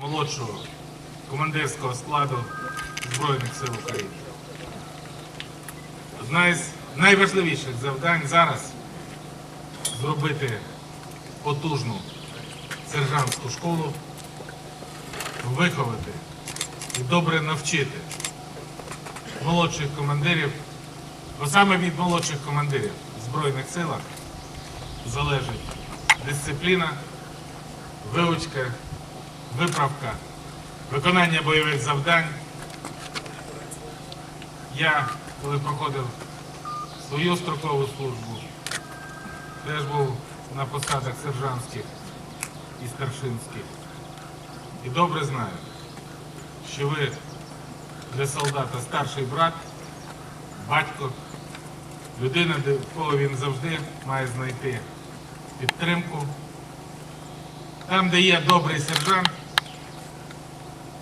молодшого командирського складу Збройних сил України. Одна із найважливіших завдань зараз зробити потужну сержантську школу, виховати і добре навчити молодших командирів, бо саме від молодших командирів в Збройних силах залежить дисципліна, вивчка, виправка, виконання бойових завдань. Я, коли проходив свою строкову службу, теж був на посадах сержантських і старшинських. І добре знаю, що ви для солдата старший брат, батько, людина, в кого він завжди має знайти підтримку. Там, де є добрий сержант,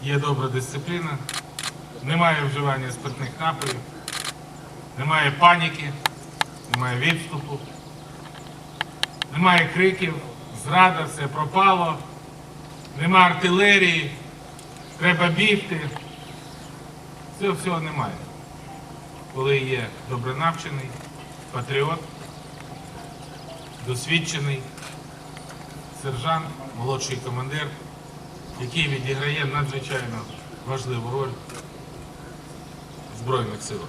є добра дисципліна, немає вживання спиртних напоїв, немає паніки, немає відступу, немає криків, зрада, все пропало, нема артилерії, треба бігти. Цього всього немає. Коли є добре навчений, патріот, досвідчений сержант, молодший командир, який відіграє надзвичайно важливу роль в Збройних силах.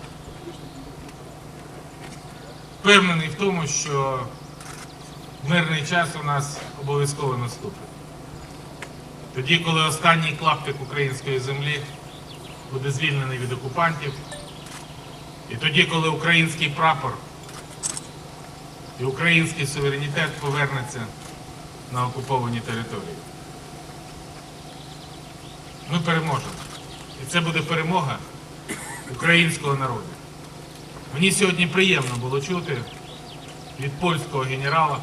Впевнений в тому, що мирний час у нас обов'язково наступить. Тоді, коли останній клаптик української землі буде звільнений від окупантів, і тоді, коли український прапор і український суверенітет повернеться на окуповані території. Ми переможемо. І це буде перемога українського народу. Мені сьогодні приємно було чути від польського генерала.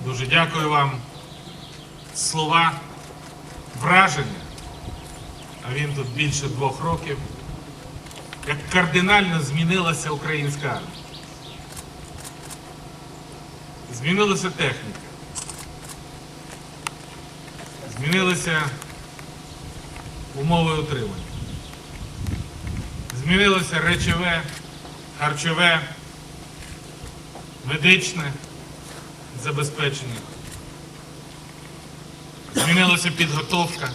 Дуже дякую вам. Слова, враження, а він тут більше двох років, як кардинально змінилася українська армія. Змінилася техніка. Змінилися умови утримання. Змінилося речове, харчове, медичне забезпечення. Змінилася підготовка.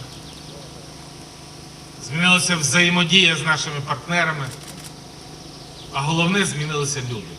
Змінилася взаємодія з нашими партнерами. А головне, змінилися люди.